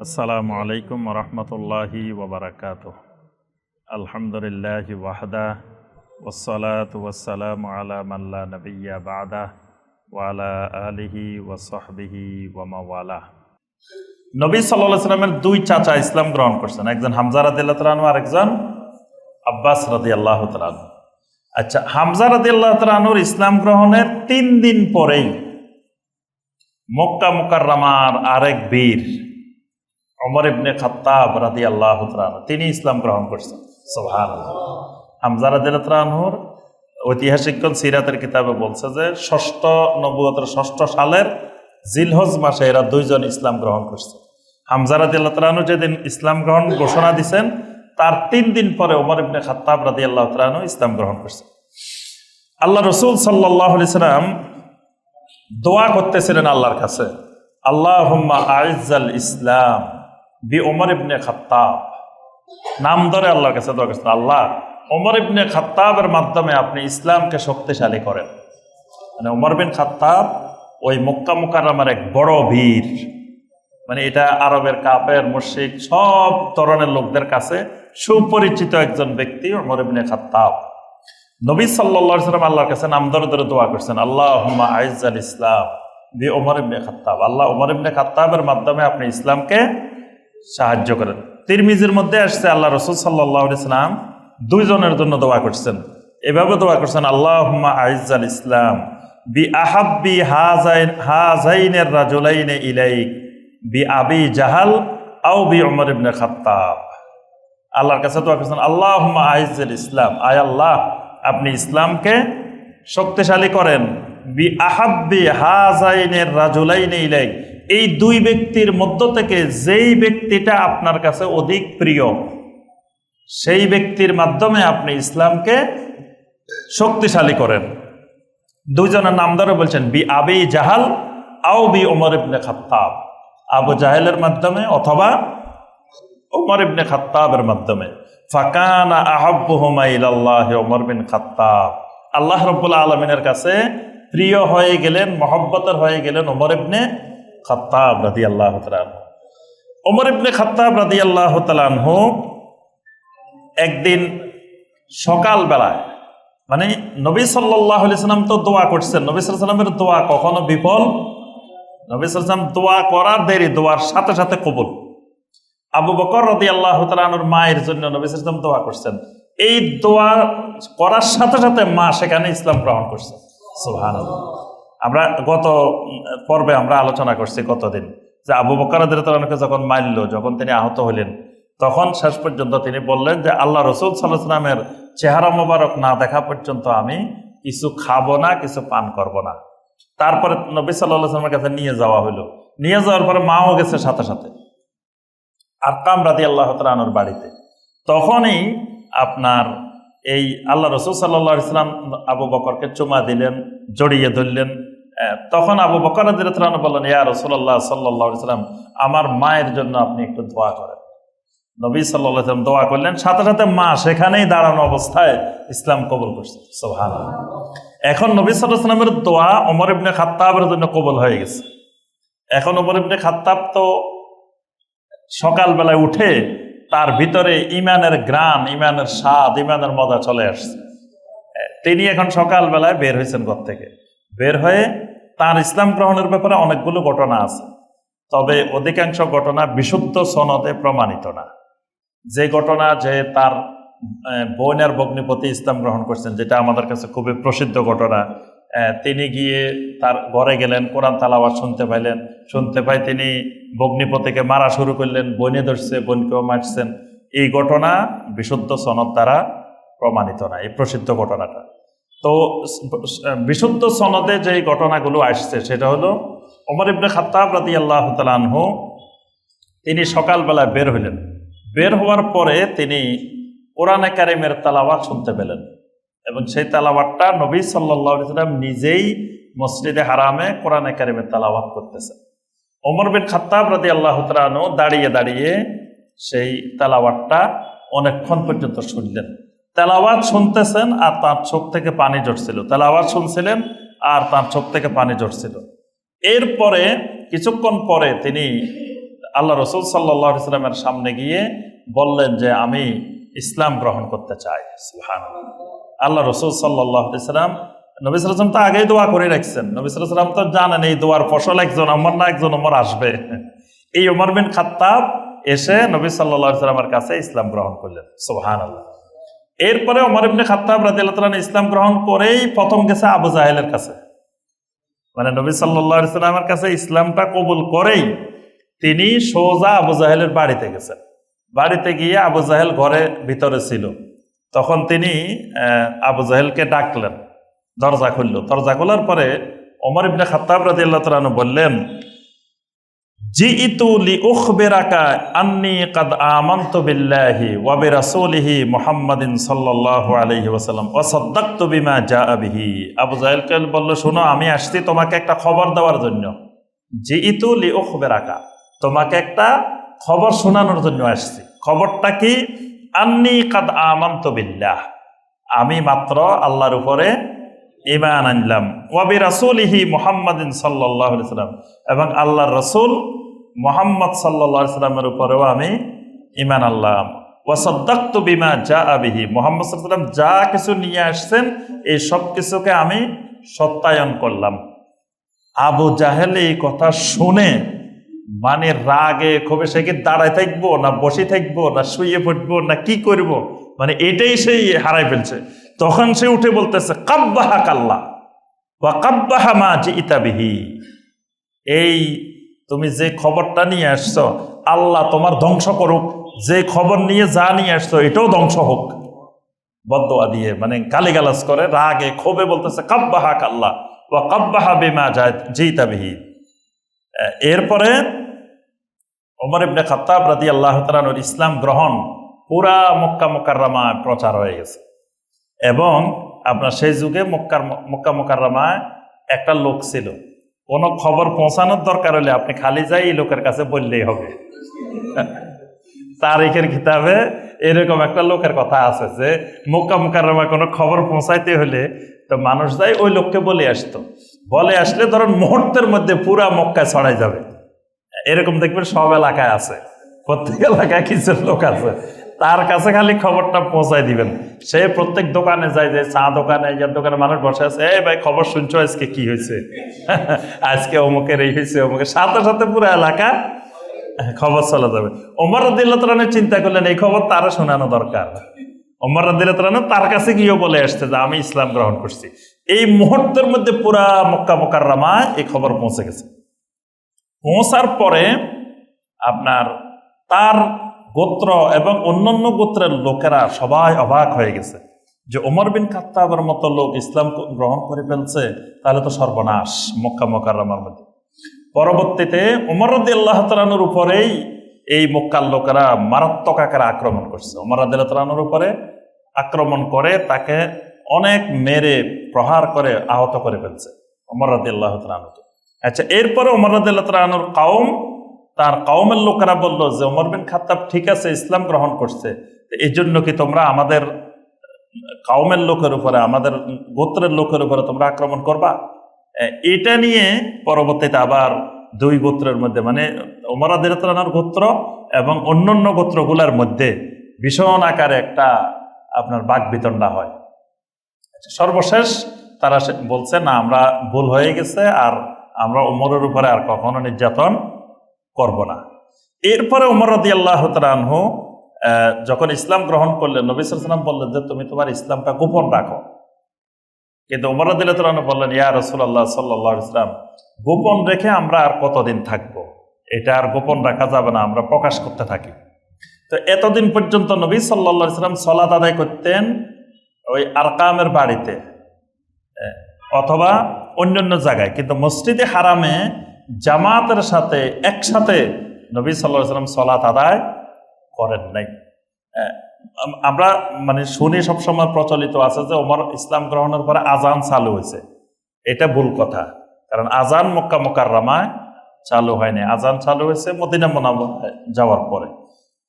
আসসালামু আলাইকুম রহমতুল্লাহি ওবরাকাত আলহামদুলিল্লাহ ওয়াহদা ওসলাত ওয়াসালাম আলা মাল্লা নবিয়া বাদা ওয়ালা আলিহি ওয়াসহবিহি ওয়ামাওয়ালা নবী সাল্লাহ সাল্লামের দুই চাচা ইসলাম গ্রহণ করছেন, একজন হামজা রাদিল্লাহ তালানু আর একজন আব্বাস রাদি আল্লাহ তালানু আচ্ছা হামজা রাদি আল্লাহ তালানুর ইসলাম গ্রহণের তিন দিন পরেই মক্কা মুকাররামার আরেক বীর অমর ইবনে খাত্তাব রাদি আল্লাহ তিনি ইসলাম গ্রহণ করছেন। সোহান হামজা রাদিল্লাহর ঐতিহাসিকগণ সিরাতের কিতাবে বলছে যে, ষষ্ঠ নব্বতের ষষ্ঠ সালের জিলহজ মাসে এরা দুইজন ইসলাম গ্রহণ করছে। হামজা রাদিল্লাহ তালাহু যেদিন ইসলাম গ্রহণ ঘোষণা দিছেন, তার তিন দিন পরে ওমর ইবনে খাত্তাব রাদি আল্লাহ তালাহু ইসলাম গ্রহণ করছে। আল্লাহ রসুল সাল্লাহ সাল্লাম দোয়া করতেছিলেন আল্লাহর কাছে আল্লাহ আইজাল ইসলাম। বি ওমর ইবনে খাত্তাব। নাম ধরে আল্লাহর কাছে দোয়া আল্লাহ, ওমর ইবনে খাত্তাবের মাধ্যমে আপনি ইসলামকে শক্তিশালী করেন। মানে ওমর বিন খাত্তাব ওই মক্কা মুকাররমার এক বড় বীর। মানে এটা আরবের কাপের মুশিক সব ধরনের লোকদের কাছে সুপরিচিত একজন ব্যক্তি ওমর ইবনে খাত্তাব। নবী সাল্লাহ সাল্লাম আল্লাহর কাছে নাম ধরে ধরে দোয়া করছেন আল্লাহ আইজাল ইসলাম বি ওমর ইবনে খাত্তাব। আল্লাহ ওমর ইবনে খাত্তাবের মাধ্যমে আপনি ইসলামকে সাহায্য করেন। তিরমিজির মধ্যে আসছে আল্লাহ রসুল সাল্লাহ ইসলাম দুইজনের জন্য দোয়া করছেন। এভাবে দোয়া করছেন আল্লাহ আইজাল ইসলাম বি আহাব্বি হাজাইন হাজাইনের ইলাইক বি আবি জাহাল আও বি অমর ইবনে খাত্তাব। আল্লাহর কাছে দোয়া করছেন আল্লাহ আইজাল ইসলাম, আয় আল্লাহ, আপনি ইসলামকে শক্তিশালী করেন। বি আহাব্বি হাজাইনের রাজুলাইনে ইলাইক এই দুই ব্যক্তির মধ্য থেকে যেই ব্যক্তিটা আপনার কাছে অধিক প্রিয়, সেই ব্যক্তির মাধ্যমে আপনি ইসলামকে শক্তিশালী করেন। দুইজনের নাম ধরে বলছেন, বি আবি জাহাল, আও বি ওমর ইবনে খাত্তাব। আবু জাহেলের মাধ্যমে অথবা ওমর ইবনে খাত্তাবের মাধ্যমে। ফাকানা আহাব্বুহুমাইল্লাহ ওমর বিন খাত্তাব। আল্লাহ রব্বুল্লা আলমিনের কাছে প্রিয় হয়ে গেলেন, মহব্বতের হয়ে গেলেন ওমর ইবনে খাত্তাব রাদি আল্লাহ ওমর ইবনে খাত্তাব রাদি আল্লাহ তালানহু একদিন সকালবেলায় মানে নবী সাল্লাহ সাল্লাম তো দোয়া করছেন, নবী সাল্লামের দোয়া কখনো বিফল? নবী সাল্লাম দোয়া করার দেরি, দোয়ার সাথে সাথে কবুল। আবু বকর রদি আল্লাহ তালানুর মায়ের জন্য নবী সাল্লাম দোয়া করছেন। এই দোয়া করার সাথে সাথে মা সেখানে ইসলাম গ্রহণ করছেন সুহান আমরা গত পর্বে আমরা আলোচনা করছি কতদিন যে আবু বকর তালানুকে যখন মারল, যখন তিনি আহত হলেন, তখন শেষ পর্যন্ত তিনি বললেন যে, আল্লাহ রসুল সাল্লাহ সাল্লামের চেহারা মোবারক না দেখা পর্যন্ত আমি কিছু খাব না, কিছু পান করব না। তারপরে নবী সাল্লাহ সাল্লামের কাছে নিয়ে যাওয়া হলো। নিয়ে যাওয়ার পরে মাও গেছে সাথে সাথে। আর কাম রাতি আল্লাহ তালানোর বাড়িতে। তখনই আপনার এই আল্লাহ রসুল সাল্লাহ ইসলাম আবু বকরকে চুমা দিলেন, জড়িয়ে ধরলেন তখন আবু বকর বললেন, ইয়া রসুল্লাহ সাল্লাহ ইসলাম আমার মায়ের জন্য আপনি একটু দোয়া করেন। নবী সাল্লাম দোয়া করলেন, সাথে সাথে মা সেখানেই দাঁড়ানো অবস্থায় ইসলাম কবুল করছে। সোহান এখন নবী সাল্লামের দোয়া অমর ইবনে খাত্তাবের জন্য কবুল হয়ে গেছে। এখন অমর ইবনে খাত্তাব তো সকালবেলায় উঠে তার ভিতরে ইমানের গ্রাম ইমানের স্বাদ, ইমানের মজা চলে আসছে। তিনি এখন সকালবেলায় বের হয়েছেন ঘর থেকে। বের হয়ে তার ইসলাম গ্রহণের ব্যাপারে অনেকগুলো ঘটনা আছে। তবে অধিকাংশ ঘটনা বিশুদ্ধ সনদে প্রমাণিত না। যে ঘটনা যে তার বোনের ভগ্নিপতি ইসলাম গ্রহণ করছেন, যেটা আমাদের কাছে খুবই প্রসিদ্ধ ঘটনা তিনি গিয়ে তার ঘরে গেলেন, কোরআন তালাবাদ শুনতে পাইলেন। শুনতে পাই তিনি ভগ্নিপতিকে মারা শুরু করলেন, বনে ধরছে, বোনকেও মারছেন। এই ঘটনা বিশুদ্ধ সনদ দ্বারা প্রমাণিত না, এই প্রসিদ্ধ ঘটনাটা। তো বিশুদ্ধ সনদে যে ঘটনাগুলো আসছে, সেটা হলো ওমর ইবনে খাত্তাব রাতি আল্লাহ তালানহ তিনি সকালবেলায় বের হইলেন। বের হওয়ার পরে তিনি কোরআনে কারিমের তালাওয়াত শুনতে পেলেন এবং সেই তালাওয়াতটা নবী সাল্লাম নিজেই মসজিদে হারামে কোরআনে কারিমের তালাওয়াত করতেছেন। ওমর বিন খাত্তাব রাদি আল্লাহ তালানু দাঁড়িয়ে দাঁড়িয়ে সেই তালাওয়াতটা অনেকক্ষণ পর্যন্ত শুনলেন। তেলাওয়াত শুনতেছেন আর তার চোখ থেকে পানি ঝরছিল। তেলাওয়াত শুনছিলেন আর তার চোখ থেকে পানি ঝরছিল। এরপরে কিছুক্ষণ পরে তিনি আল্লাহ রসুল সাল্লাহ ইসলামের সামনে গিয়ে বললেন যে, আমি ইসলাম গ্রহণ করতে চাই। সুবহানাল্লাহ। আল্লাহ রসুল সাল্লাহ ইসলাম নবী সালাম তো আগেই দোয়া করে রাখছেন। নবী সালাম তো জানেন এই দোয়ার ফসল একজন, আমার না একজন, আমার আসবে। এই ওমর বিন খাত্তাব এসে নবী সাল্লাহ সাল্লামের কাছে ইসলাম গ্রহণ করলেন। সোহান আল্লাহ এরপরে ওমর ইবনে খাত্তাব রাদিয়াল্লাহু ইসলাম গ্রহণ করেই প্রথম গেছে আবু জাহেলের কাছে। মানে নবী সাল্লাহ ইসলামের কাছে ইসলামটা কবুল করেই তিনি সোজা আবু জাহেলের বাড়িতে গেছেন। বাড়িতে গিয়ে আবু জাহেল ঘরে ভিতরে ছিল। তখন তিনি আবু জাহেলকে ডাকলেন। দরজা খুলল। দরজা খোলার পরে ওমর ইবনে খাত্তাব রাদিয়াল্লাহু তাআলা লিউখবিরাকা আন্নী কাদ আমানতু বিল্লাহি ওয়া বিরাসূলিহি মুহাম্মাদিন সাল্লাল্লাহু আলাইহি ওয়াসাল্লাম ওয়া বিমা জাআ বিহি। আবু জাহেলকে বলল, শোনো, আমি আসছি তোমাকে একটা খবর দেওয়ার জন্য। লিউখবিরাকা, তোমাকে একটা খবর শোনানোর জন্য আসছি। খবরটা কি? আন্নী কাদ আমানতু বিল্লাহ, আমি মাত্র আল্লাহর উপরে ইমান আনলাম। ওয়াবি রাসুলিহি মোহাম্মদিন সাল্লাহ সাল্লাম এবং আল্লাহর রসুল মোহাম্মদ সাল্লাহ সাল্লামের উপরেও আমি ইমান আল্লাহ ওয়াসদ্দাক্ত বিমা যা আবিহি মোহাম্মদ সাল্লাম যা কিছু নিয়ে আসছেন, এই সব কিছুকে আমি সত্যায়ন করলাম। আবু জাহেল এই কথা শুনে মানে রাগে ক্ষোভে সে কি দাঁড়ায় থাকব, না বসে থাকব, না শুয়ে পড়ব, না কি করব? মানে এটাই সেই হারাই ফেলছে। তখন সে উঠে বলতেছে কাব্বাহা কাল্লা বা কাব্বাহা মা যে ইতাবিহি এই তুমি যে খবরটা নিয়ে আসছো, আল্লাহ তোমার ধ্বংস করুক। যে খবর নিয়ে যা নিয়ে আসছো, এটাও ধ্বংস হোক। বদোয়া দিয়ে মানে গালিগালাজ করে, রাগে, ক্ষোভে বলতেছে, কাব্বাহা কাল্লা বা কাব্বাহা বেমা যায় জিতাবিহি এরপরে ওমর ইবনে খাত্তাব রাদি আল্লাহ তালানুর ইসলাম গ্রহণ পুরা মক্কা মোকাররামায় প্রচার হয়ে গেছে। এবং আপনার সেই যুগে মক্কার মক্কা মোকাররামায় একটা লোক ছিল। কোনো খবর পৌঁছানোর দরকার হলে আপনি খালি যাই এই লোকের কাছে বললেই হবে। তারিখের কিতাবে এরকম একটা লোকের কথা আছে যে, মক্কা মোকাররামায় কোনো খবর পৌঁছাইতে হলে তো মানুষ যাই ওই লোককে বলে আসতো। বলে আসলে ধরুন মুহূর্তের মধ্যে পুরা মক্কায় ছড়াই যাবে। এরকম দেখবেন সব এলাকায় আছে। প্রত্যেক এলাকায় কিছু লোক আছে। তার কাছে খালি খবরটা পৌঁছায় দিবেন। সে প্রত্যেক দোকানে যায়, যে চা দোকানে, ইয়ার দোকানে মানুষ বসে আছে, এই ভাই, খবর শুনছো আজকে কি হয়েছে? আজকে অমুকের এই হয়েছে, অমুকের। সাথে সাথে পুরো এলাকা খবর চলে যাবে। ওমর রদিল্লাহ চিন্তা করলেন, এই খবর তারও শোনানো দরকার। ওমর রদিল্লাহ তার কাছে গিয়েও বলে আসছে যে, আমি ইসলাম গ্রহণ করছি। এই মুহূর্তের মধ্যে পুরা মক্কা মক্কার রামা এই খবর পৌঁছে গেছে। পৌঁছার পরে আপনার তার গোত্র এবং অন্যান্য গোত্রের লোকেরা সবাই অবাক হয়ে গেছে যে ওমর বিন খাত্তাবের মতো লোক ইসলাম গ্রহণ করে ফেলছে, তাহলে তো সর্বনাশ মক্কা মোকাররামার মধ্যে। পরবর্তীতে ওমর আল্লাহ তালানুর উপরেই এই মক্কার লোকেরা মারাত্মক আকারে আক্রমণ করছে। ওমর রদি আল্লাহ তালানুর উপরে আক্রমণ করে তাকে অনেক মেরে প্রহার করে আহত করে ফেলছে ওমর রদি আল্লাহ তালানুকে আচ্ছা এরপরে ওমর রদি আল্লাহ তালানুর কাউম তার কাউমের লোকেরা বলল যে ওমর বিন খাত্তাব ঠিক আছে ইসলাম গ্রহণ করছে। এই জন্য কি তোমরা আমাদের কাউমের লোকের উপরে আমাদের গোত্রের লোকের উপরে তোমরা আক্রমণ করবা? এটা নিয়ে পরবর্তীতে আবার দুই গোত্রের মধ্যে মানে ওমরাদের গোত্র এবং অন্যান্য গোত্রগুলার মধ্যে ভীষণ আকারে একটা আপনার বাক বিতণ্ডা হয়। আচ্ছা, সর্বশেষ তারা বলছে না আমরা ভুল হয়ে গেছে আর আমরা ওমরের উপরে আর কখনো নির্যাতন করব না। এরপরে উমর রদি আল্লাহ যখন ইসলাম গ্রহণ করলেন, নবী সালাম বললেন যে, তুমি তোমার ইসলামটা গোপন রাখো। কিন্তু উমর রদিল্লাহ তালহু বললেন, ইয়া রসুল্লাহ সাল্লাহ ইসলাম গোপন রেখে আমরা আর কতদিন থাকব? এটা আর গোপন রাখা যাবে না, আমরা প্রকাশ করতে থাকি। তো এতদিন পর্যন্ত নবী সাল্লাহ ইসলাম সলাদ আদায় করতেন ওই আরকামের বাড়িতে অথবা অন্যান্য জায়গায়। কিন্তু মসজিদে হারামে জামাতের সাথে একসাথে নবী সাল্লাহ সাল্লাম সলাত আদায় করেন নাই। আমরা মানে শুনি সবসময় প্রচলিত আছে যে ওমর ইসলাম গ্রহণের পরে আজান চালু হয়েছে। এটা ভুল কথা। কারণ আজান মক্কা মোকাররামায় চালু হয়নি। আজান চালু হয়েছে মদিনা মোনাম্মদায় যাওয়ার পরে।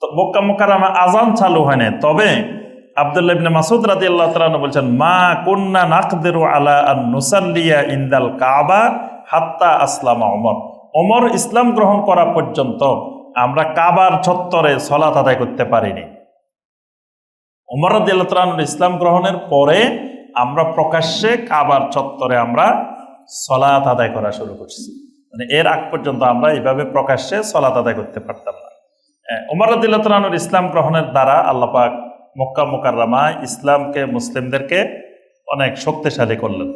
তো মক্কা মোকাররামা আজান চালু হয়নি। তবে আব্দুল্লাহ ইবনে মাসুদ রাদিয়াল্লাহু তাআলা বলছেন, মা কুন্না নাকদিরু আলা নুসাল্লিয়া ইনদাল কাবা হাত্তা আসলামা ওমর। ওমর ইসলাম গ্রহণ করা পর্যন্ত আমরা কাবার চত্বরে সলাত আদায় করতে পারিনি। উমর রাদিয়াল্লাহু ইসলাম গ্রহণের পরে আমরা প্রকাশ্যে কাবার চত্বরে আমরা সলাত আদায় করা শুরু করছি। মানে এর আগ পর্যন্ত আমরা এইভাবে প্রকাশ্যে সলাত আদায় করতে পারতাম না। উমর রাদিয়াল্লাহু ইসলাম গ্রহণের দ্বারা আল্লাপাক মক্কা মোকাররামা ইসলামকে মুসলিমদেরকে অনেক শক্তিশালী করলেন।